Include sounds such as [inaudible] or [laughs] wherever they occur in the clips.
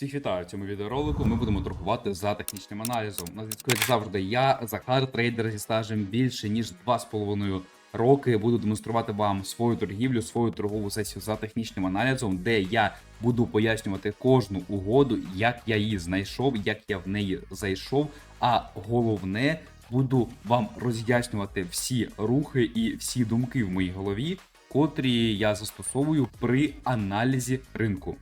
Всіх вітаю в цьому відеоролику. Ми будемо торгувати за технічним аналізом. На зв'язку як завжди я, Захар, трейдер зі стажем більше ніж 2,5 роки. Буду демонструвати вам свою торгівлю, свою торгову сесію за технічним аналізом, де я буду пояснювати кожну угоду, як я її знайшов, як я в неї зайшов. А головне, буду вам роз'яснювати всі рухи і всі думки в моїй голові, котрі я застосовую при аналізі ринку.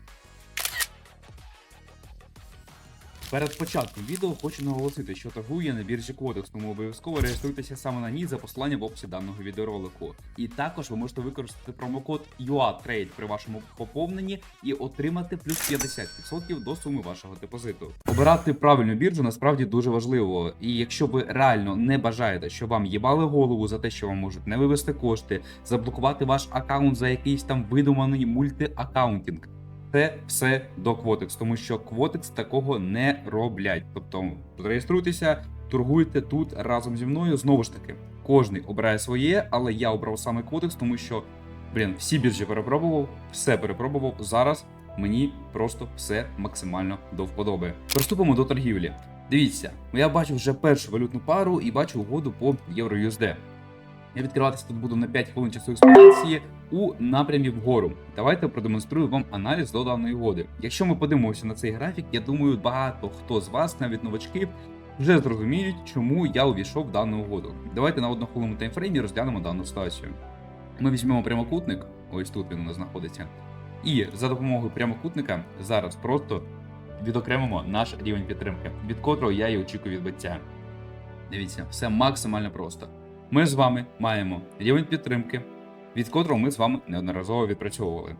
Перед початком відео хочу наголосити, що торгую на біржі Кодекс, тому обов'язково реєструйтеся саме на ній за посиланням в описі даного відеоролику. І також ви можете використати промокод UATRADE при вашому поповненні і отримати плюс 50% до суми вашого депозиту. Обирати правильну біржу насправді дуже важливо. І якщо ви реально не бажаєте, щоб вам їбали голову за те, що вам можуть не вивести кошти, заблокувати ваш аккаунт за якийсь там видуманий мультиаккаунтінг, це все до Quotex, тому що Quotex такого не роблять. Тобто реєструйтеся, торгуйте тут разом зі мною. Знову ж таки, кожний обирає своє, але я обрав саме Quotex, тому що, блін, всі біржі перепробував, все перепробував. Зараз мені просто все максимально до вподоби. Приступимо до торгівлі. Дивіться, я бачу вже першу валютну пару і бачу угоду по EURUSD. Я відкриватися тут буду на 5 хвилин часу експозиції у напрямі вгору. Давайте продемонструю вам аналіз до даної угоди. Якщо ми подивимося на цей графік, я думаю, багато хто з вас, навіть новачки, вже зрозуміють, чому я увійшов в дану угоду. Давайте на однохвилинному таймфреймі розглянемо дану ситуацію. Ми візьмемо прямокутник, ось тут він у нас знаходиться, і за допомогою прямокутника зараз просто відокремимо наш рівень підтримки, від котрого я і очікую відбиття. Дивіться, все максимально просто. Ми з вами маємо рівень підтримки, від котрого ми з вами неодноразово відпрацьовували.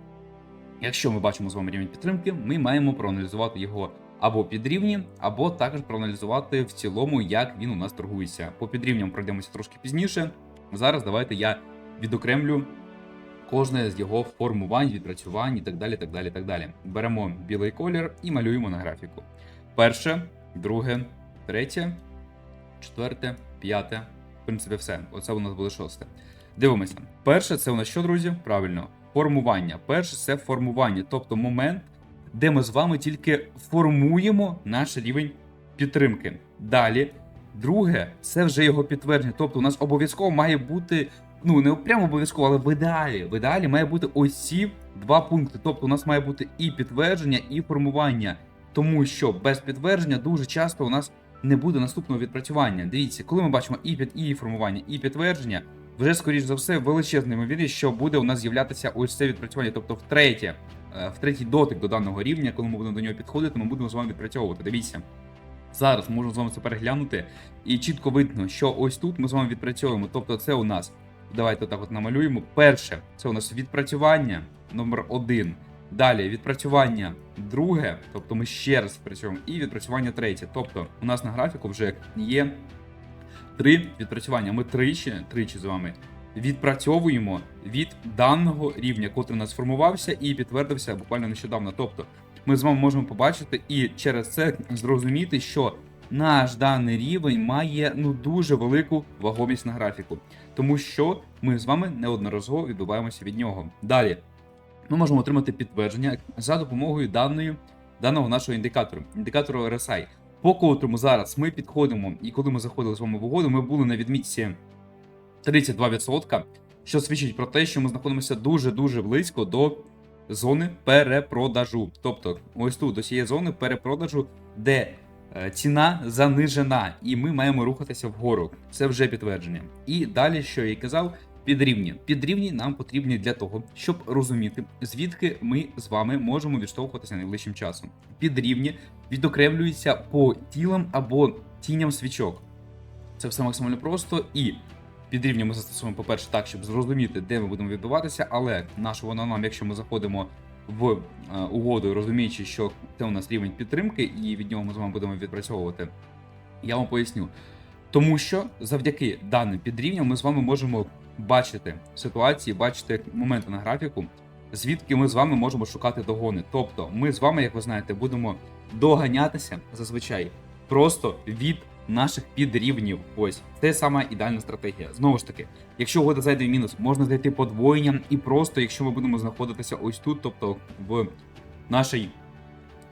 Якщо ми бачимо з вами рівень підтримки, ми маємо проаналізувати його або під рівні, або також проаналізувати в цілому, як він у нас торгується. По підрівням пройдемося трошки пізніше. Зараз давайте я відокремлю кожне з його формувань, відпрацювань і так далі. так далі, так далі. Беремо білий колір і малюємо на графіку. Перше, друге, третє, четверте, п'яте. Принципі, все. Оце у нас буде шосте. Дивимося. Перше, це у нас що, друзі? Правильно, формування. Перше це формування, тобто момент, де ми з вами тільки формуємо наш рівень підтримки. Далі, друге, це вже його підтвердження. Тобто, у нас обов'язково має бути, ну не прямо обов'язково, але в ідеалі. В ідеалі має бути ось ці два пункти. Тобто, у нас має бути і підтвердження, і формування. Тому що без підтвердження дуже часто у нас не буде наступного відпрацювання. Дивіться, коли ми бачимо і під і формування, і підтвердження, вже скоріш за все величезна ймовірність, що буде у нас з'являтися ось це відпрацювання. Тобто, втретє, е, в третій дотик до даного рівня, коли ми будемо до нього підходити, ми будемо з вами відпрацьовувати. Дивіться. Зараз можемо з вами це переглянути, і чітко видно, що ось тут ми з вами відпрацьовуємо. Тобто, це у нас давайте так от намалюємо. Перше, це у нас відпрацювання номер один. Далі відпрацювання друге, тобто ми ще раз працюємо, і відпрацювання третє. Тобто у нас на графіку вже є три відпрацювання. Ми тричі, тричі з вами відпрацьовуємо від даного рівня, котрий нас сформувався і підтвердився буквально нещодавно. Тобто ми з вами можемо побачити і через це зрозуміти, що наш даний рівень має ну дуже велику вагомість на графіку, тому що ми з вами неодноразово відбуваємося від нього. Далі ми можемо отримати підтвердження за допомогою даної, даного нашого індикатору, індикатору RSI, по котрому зараз ми підходимо, і коли ми заходили з вами в угоду, ми були на відмітці 32%, що свідчить про те, що ми знаходимося дуже-дуже близько до зони перепродажу. Тобто, ось тут до цієї зони перепродажу, де е, ціна занижена, і ми маємо рухатися вгору. Це вже підтвердження. І далі, що я казав, підрівні. Підрівні нам потрібні для того, щоб розуміти, звідки ми з вами можемо відштовхуватися найближчим часом. Підрівні відокремлюються по тілам або тіням свічок. Це все максимально просто і. Підрівні ми застосуємо, по-перше, так, щоб зрозуміти, де ми будемо відбиватися, але нашого нам, якщо ми заходимо в е, угоду, розуміючи, що це у нас рівень підтримки, і від нього ми з вами будемо відпрацьовувати, я вам поясню. Тому що завдяки даним підрівням ми з вами можемо бачити ситуації, бачити моменти на графіку, звідки ми з вами можемо шукати догони. Тобто, ми з вами, як ви знаєте, будемо доганятися зазвичай просто від наших підрівнів. Ось це сама ідеальна стратегія. Знову ж таки, якщо угода зайде в мінус, можна знайти подвоєнням, і просто якщо ми будемо знаходитися ось тут, тобто в нашій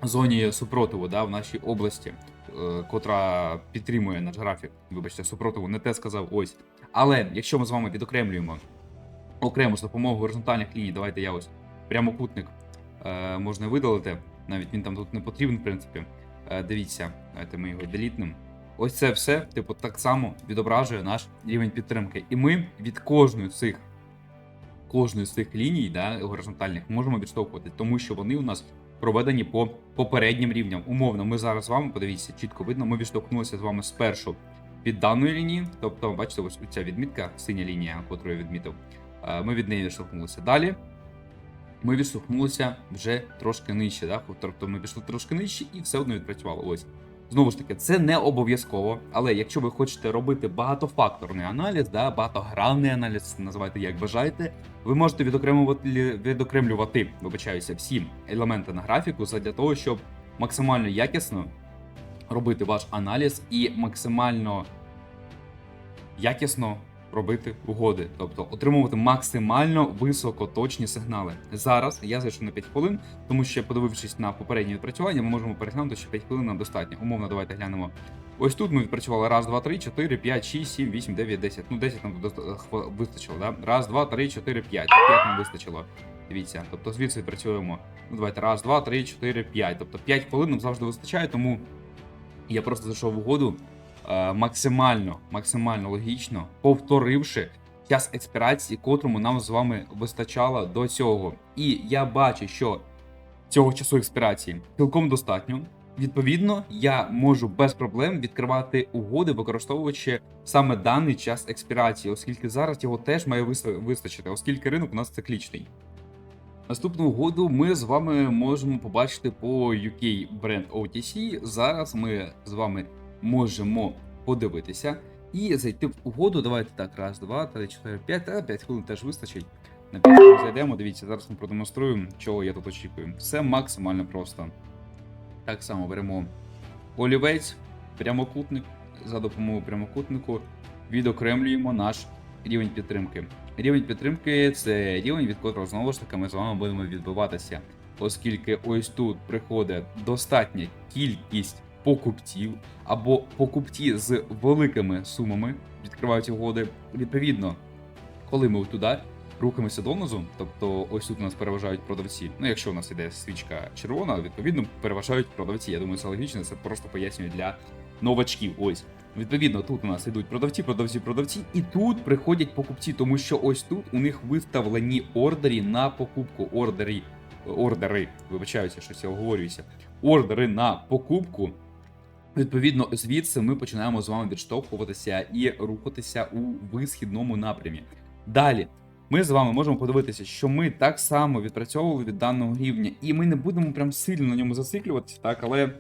зоні супротиву да, в нашій області, е, котра підтримує наш графік. Вибачте, супротиву, не те сказав ось. Але якщо ми з вами відокремлюємо окремо з допомогою горизонтальних ліній, давайте я ось прямокутник е, можна видалити. Навіть він там тут не потрібен, в принципі. Е, дивіться, давайте ми його делітнемо. Ось це все, типу, так само відображує наш рівень підтримки. І ми від кожної з цих кожної з цих ліній, да, горизонтальних, можемо відштовхувати, тому що вони у нас проведені по попереднім рівням. Умовно, ми зараз з вами, подивіться, чітко видно, ми відштовхнулися з вами спершу від даної лінії, тобто, бачите, ось ця відмітка, синя лінія, яку я відмітив. е, Ми від неї відштовхнулися. Далі ми відштовхнулися вже трошки нижче. Да? Тобто ми пішли трошки нижче і все одно відпрацювало. Ось. Знову ж таки, це не обов'язково, але якщо ви хочете робити багатофакторний аналіз, да, багатогранний аналіз, називайте як бажаєте, ви можете відокремувати, відокремлювати, вибачаюся, всі елементи на графіку для того, щоб максимально якісно робити ваш аналіз і максимально якісно робити угоди, тобто отримувати максимально високоточні сигнали. Зараз я зайшов на 5 хвилин, тому що подивившись на попереднє відпрацювання, ми можемо переглянути, що 5 хвилин нам достатньо. Умовно, давайте глянемо. Ось тут ми відпрацювали раз, два, три, чотири, п'ять, шість, сім, вісім, дев'ять, десять. Ну, 10 нам вистачило, да? Раз, два, три, чотири, п'ять. П'ять нам вистачило. Дивіться, тобто звідси відпрацюємо. Ну, давайте раз, два, три, чотири, п'ять. Тобто 5 хвилин нам завжди вистачає, тому я просто зайшов в угоду е, максимально, максимально логічно, повторивши час експірації, котрому нам з вами вистачало до цього. І я бачу, що цього часу експірації цілком достатньо. Відповідно, я можу без проблем відкривати угоди, використовуючи саме даний час експірації, оскільки зараз його теж має виста- вистачити, оскільки ринок у нас циклічний. Наступну угоду ми з вами можемо побачити по UK бренд OTC. Зараз ми з вами можемо подивитися і зайти в угоду. Давайте так, раз, два, три, чотири, п'ять, та п'ять хвилин теж вистачить. На 5 хвилин зайдемо. Дивіться, зараз ми продемонструємо, чого я тут очікую. Все максимально просто. Так само беремо олівець, прямокутник. За допомогою прямокутнику відокремлюємо наш рівень підтримки. Рівень підтримки це рівень, від котрого знову ж таки ми з вами будемо відбиватися, оскільки ось тут приходить достатня кількість покупців або покупці з великими сумами відкривають угоди. Відповідно, коли ми туди рухаємося донизу, тобто ось тут у нас переважають продавці. Ну, якщо у нас іде свічка червона, відповідно переважають продавці. Я думаю, це логічно, це просто пояснюю для новачків. Ось. Відповідно, тут у нас йдуть продавці, продавці, продавці, і тут приходять покупці, тому що ось тут у них виставлені ордері на покупку. Ордері, ордери, вибачаюся, що я оговорююся. Ордери на покупку. Відповідно, звідси ми починаємо з вами відштовхуватися і рухатися у висхідному напрямі. Далі. Ми з вами можемо подивитися, що ми так само відпрацьовували від даного рівня, і ми не будемо прям сильно на ньому зациклюватися, так, але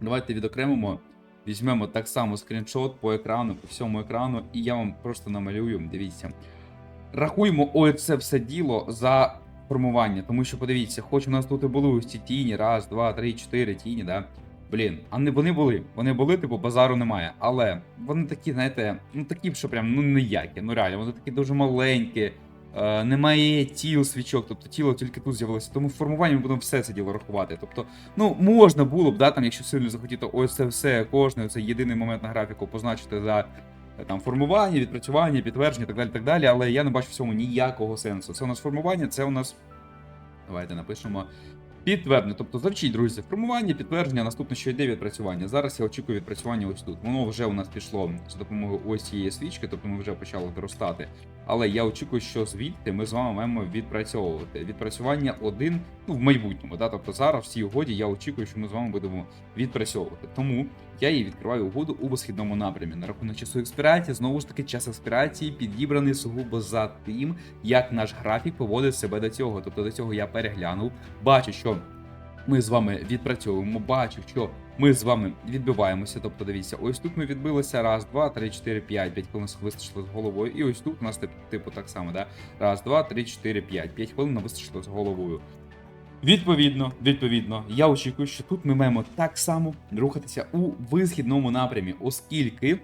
давайте відокремимо Візьмемо так само скріншот по екрану, по всьому екрану, і я вам просто намалюю. Дивіться. Рахуємо ось це все діло за формування, тому що подивіться, хоч у нас тут і були ось ці тіні, раз, два, три, чотири тіні, да. Блін, а не вони були. Вони були, типу, базару немає. Але вони такі, знаєте, ну такі, що прям ну ніякі. Ну реально, вони такі дуже маленькі. Е, немає тіл свічок, тобто тіло тільки тут з'явилося. Тому в формуванні ми будемо все це діло рахувати. Тобто, ну можна було б, да, там, якщо сильно захотіти, ось це все, кожне це єдиний момент на графіку позначити за е, там формування, відпрацювання, підтвердження, так далі, так далі. Але я не бачу в цьому ніякого сенсу. Це у нас формування, це у нас. Давайте напишемо. Підтвердження, тобто завчіть, друзі, формування, підтвердження, наступне, що йде відпрацювання. Зараз я очікую відпрацювання ось тут. Воно вже у нас пішло за допомогою ось цієї свічки, тобто ми вже почали виростати. Але я очікую, що звідти ми з вами маємо відпрацьовувати. Відпрацювання один, ну в майбутньому. Да? Тобто зараз в цій угоді я очікую, що ми з вами будемо відпрацьовувати. Тому я її відкриваю угоду у висхідному напрямі. На рахунок часу експірації, знову ж таки, час експірації підібраний сугубо за тим, як наш графік поводить себе до цього. Тобто до цього я переглянув, бачу, що ми з вами відпрацьовуємо, бачу, що ми з вами відбиваємося. Тобто, дивіться, ось тут ми відбилися. Раз, два, три, чотири, п'ять. П'ять хвилин вистачило з головою. І ось тут у нас типу так само, да? Раз, два, три, чотири, п'ять. П'ять хвилин вистачило з головою. Відповідно, відповідно, я очікую, що тут ми маємо так само рухатися у висхідному напрямі, оскільки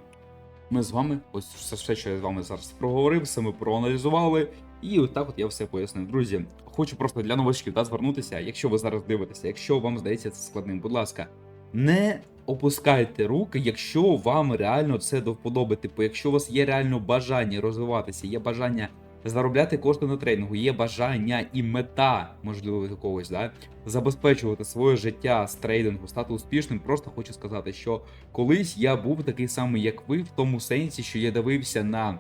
ми з вами, ось все, що я з вами зараз проговорив, все ми проаналізували. І от так от я все пояснив. Друзі, хочу просто для новачків та звернутися. Якщо ви зараз дивитеся, якщо вам здається це складним, будь ласка, не опускайте руки, якщо вам реально це до вподоби. Типу, якщо у вас є реально бажання розвиватися, є бажання заробляти кошти на трейнингу, є бажання і мета, можливо, якогось, да, забезпечувати своє життя з трейдингу, стати успішним. Просто хочу сказати, що колись я був такий самий, як ви, в тому сенсі, що я дивився на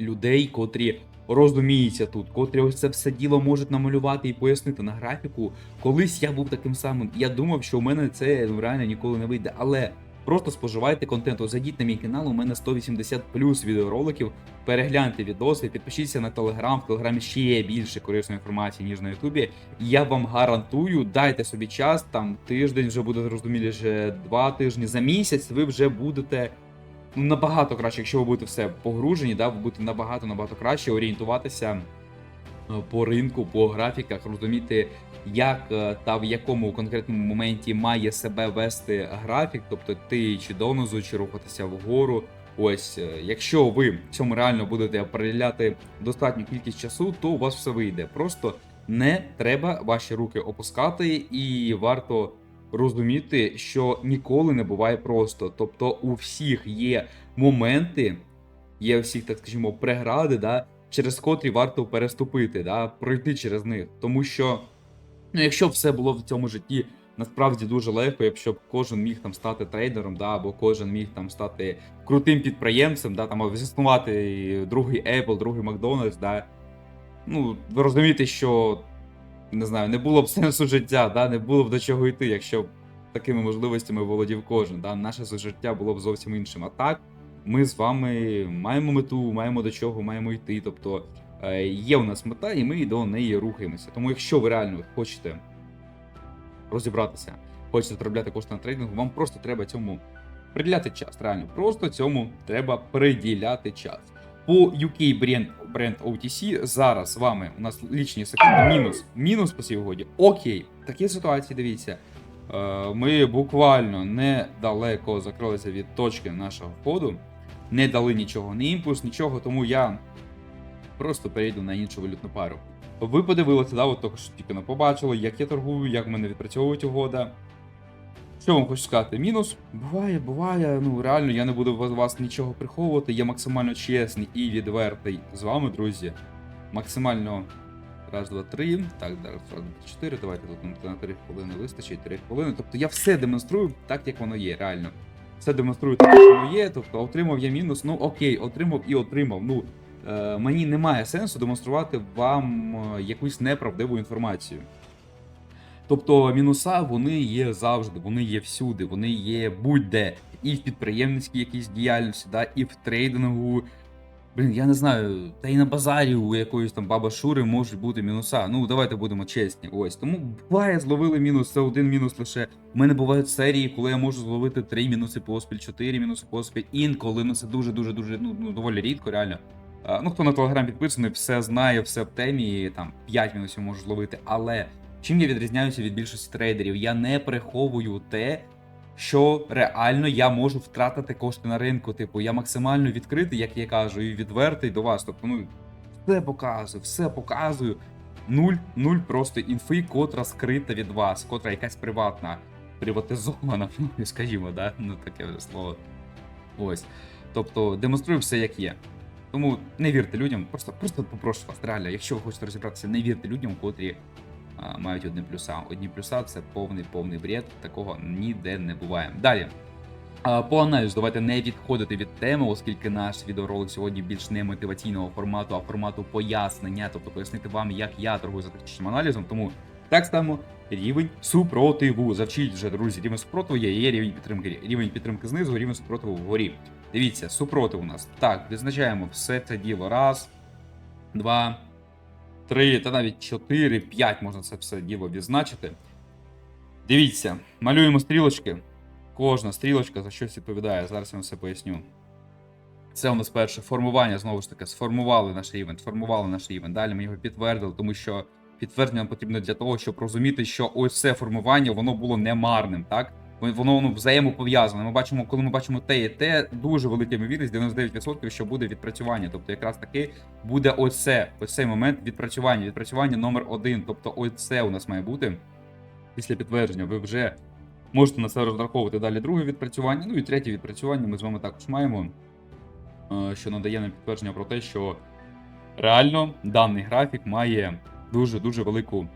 людей, котрі розуміються тут, котрі ось це все діло можуть намалювати і пояснити на графіку. Колись я був таким самим. Я думав, що у мене це реально ніколи не вийде. Але просто споживайте контент. Зайдіть на мій канал, у мене 180 плюс відеороликів. Перегляньте відоси, підпишіться на телеграм. В телеграмі ще є більше корисної інформації, ніж на Ютубі. Я вам гарантую, дайте собі час, там тиждень вже буде зрозуміліше, два тижні за місяць. Ви вже будете набагато краще, якщо ви будете все погружені, да, ви будете набагато набагато краще орієнтуватися е, по ринку, по графіках, розуміти, як е, та в якому конкретному моменті має себе вести графік, тобто ти чи донизу, чи рухатися вгору. Ось, е, якщо ви цьому реально будете приділяти достатню кількість часу, то у вас все вийде. Просто не треба ваші руки опускати, і варто розуміти, що ніколи не буває просто. Тобто, у всіх є моменти, є всіх, так скажімо, прегради, да, через котрі варто переступити, да, пройти через них. Тому що, ну, якщо все було в цьому житті насправді дуже легко, якщо б кожен міг там стати трейдером, да, або кожен міг там стати крутим підприємцем, да, там заснувати другий Apple, другий Макдональдс, да. Ну, ви розумієте, що не знаю, не було б сенсу життя, да, не було б до чого йти, якщо б такими можливостями володів кожен. Да, наше життя було б зовсім іншим. А так, ми з вами маємо мету, маємо до чого, маємо йти. Тобто е, є у нас мета, і ми до неї рухаємося. Тому, якщо ви реально хочете розібратися, хочете заробляти кошти на трейдингу, вам просто треба цьому приділяти час. Реально, просто цьому треба приділяти час. По UK бренд, бренд OTC зараз з вами у нас лічні секунди мінус. Мінус по цій угоді. Окей, такі ситуації, дивіться. Е, Ми буквально недалеко закрилися від точки нашого входу, не дали нічого, ні імпульс, нічого, тому я просто перейду на іншу валютну пару. Ви подивилися, да, от тільки не побачили, як я торгую, як в мене відпрацьовують угода. Що вам хочу сказати? Мінус? Буває, буває. Ну реально, я не буду вас нічого приховувати. Я максимально чесний і відвертий з вами, друзі. Максимально. Раз, два, три. Так, зараз раз, два, чотири. Давайте тут на три хвилини вистачить, три хвилини. Тобто я все демонструю так, як воно є, реально. Все демонструю так, як воно є. Тобто отримав я мінус. Ну окей, отримав і отримав. Ну е, мені немає сенсу демонструвати вам е, якусь неправдиву інформацію. Тобто мінуса вони є завжди, вони є всюди, вони є будь-де. І в підприємницькій якійсь діяльності, да, і в трейдингу. Блін, я не знаю, та й на базарі у якоїсь там баба Шури можуть бути мінуса. Ну, давайте будемо чесні. Ось. Тому буває, зловили мінус, це один мінус лише. У мене бувають серії, коли я можу зловити три мінуси поспіль, чотири мінуси поспіль. Інколи, ну це дуже-дуже дуже ну, ну доволі рідко, реально. Ну, хто на телеграм підписаний, все знає, все в темі, там 5 мінусів можу зловити, але. Чим я відрізняюся від більшості трейдерів? Я не приховую те, що реально я можу втратити кошти на ринку. Типу, я максимально відкритий, як я кажу, і відвертий до вас. Тобто, ну все показую, все показую. Нуль, нуль просто інфи, котра скрита від вас, котра якась приватна, приватизована, [laughs] ну, скажімо, да? Ну таке слово. Ось. Тобто демонструю все як є. Тому не вірте людям, просто просто попрошу вас, реально, якщо ви хочете розібратися, не вірте людям, котрі мають одні плюса. Одні плюса це повний повний бред, такого ніде не буває. Далі. По аналізу, давайте не відходити від теми, оскільки наш відеоролик сьогодні більш не мотиваційного формату, а формату пояснення, тобто пояснити вам, як я торгую за технічним аналізом. Тому так ставимо рівень супротиву. Завчіть вже, друзі, рівень супротиву є, є рівень підтримки. Рівень підтримки знизу, рівень супротиву вгорі. Дивіться, супротив у нас. Так, відзначаємо все це діло. Раз, два. 3 та навіть 4, 5 можна це все діло відзначити. Дивіться, малюємо стрілочки. Кожна стрілочка за щось відповідає. Зараз я вам все поясню. Це у нас перше формування, знову ж таки, сформували наш івент, формували наш івент. Далі ми його підтвердили, тому що підтвердження нам потрібно для того, щоб розуміти, що ось це формування воно було немарним, так? Воно ну, взаємопов'язане. Ми бачимо, коли ми бачимо те і те, дуже велика ймовірність, 99%, що буде відпрацювання. Тобто, якраз таки буде оце, ось цей момент відпрацювання. Відпрацювання номер один. Тобто, оце у нас має бути після підтвердження. Ви вже можете на це розраховувати далі друге відпрацювання. Ну і третє відпрацювання ми з вами також маємо, е, що надає нам підтвердження про те, що реально даний графік має дуже дуже велику.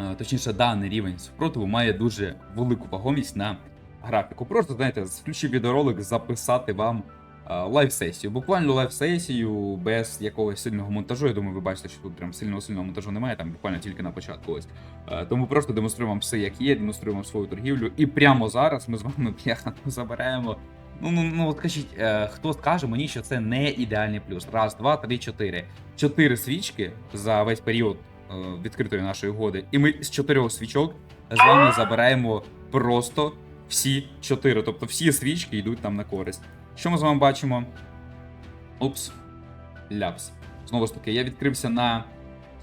Е, Точніше, даний рівень супротиву має дуже велику вагомість на графіку. Просто знаєте, включив відеоролик, записати вам е, лайв-сесію. Буквально лайв-сесію без якогось сильного монтажу. Я думаю, ви бачите, що тут прям сильного сильного монтажу немає, там буквально тільки на початку. Ось Е, тому просто демонструємо вам все, як є, демонструємо вам свою торгівлю. І прямо зараз ми з вами [laughs] бляха, заберемо. Ну, ну, ну от кажіть, хто скаже мені, що це не ідеальний плюс. Раз, два, три, чотири. Чотири свічки за весь період відкритої нашої угоди. І ми з чотирьох свічок з вами забираємо просто всі чотири. Тобто всі свічки йдуть нам на користь. Що ми з вами бачимо? Упс. Ляпс. Знову ж таки, я відкрився на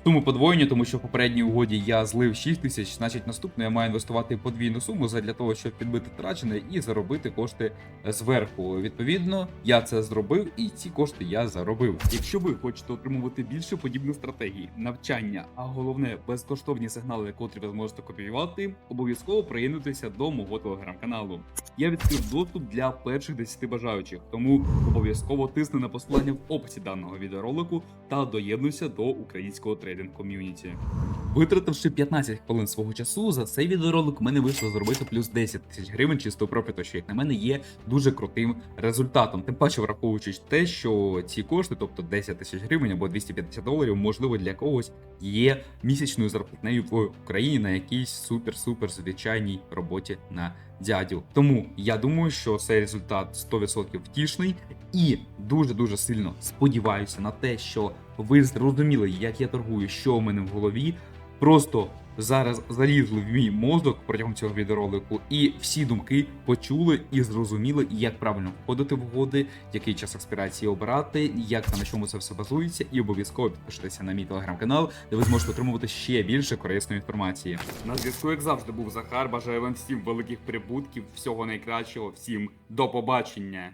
суму подвоєння, тому що в попередній угоді я злив 6 тисяч, значить наступно я маю інвестувати подвійну суму для того, щоб підбити втрачене і заробити кошти зверху. Відповідно, я це зробив, і ці кошти я заробив. Якщо ви хочете отримувати більше подібних стратегій, навчання, а головне безкоштовні сигнали, котрі ви зможете копіювати, обов'язково приєднуйтеся до мого телеграм-каналу. Я відкрив доступ для перших 10 бажаючих, тому обов'язково тисни на посилання в описі даного відеоролику та доєднуйся до українського трейдинг ком'юніті. Витративши 15 хвилин свого часу, за цей відеоролик мене вийшло зробити плюс 10 тисяч гривень чистого профіту, що як на мене є дуже крутим результатом. Тим паче, враховуючи те, що ці кошти, тобто 10 тисяч гривень або 250 доларів, можливо для когось є місячною зарплатнею в Україні на якійсь супер-супер звичайній роботі на дядю. Тому я думаю, що цей результат 100% втішний і дуже дуже сильно сподіваюся на те, що ви зрозуміли, як я торгую, що у мене в голові. Просто зараз залізли в мій мозок протягом цього відеоролику, і всі думки почули і зрозуміли, як правильно входити в угоди, який час експірації обирати, як на чому це все базується, і обов'язково підпишитися на мій телеграм-канал, де ви зможете отримувати ще більше корисної інформації. На зв'язку, як завжди, був Захар. Бажаю вам всім великих прибутків, всього найкращого, всім до побачення.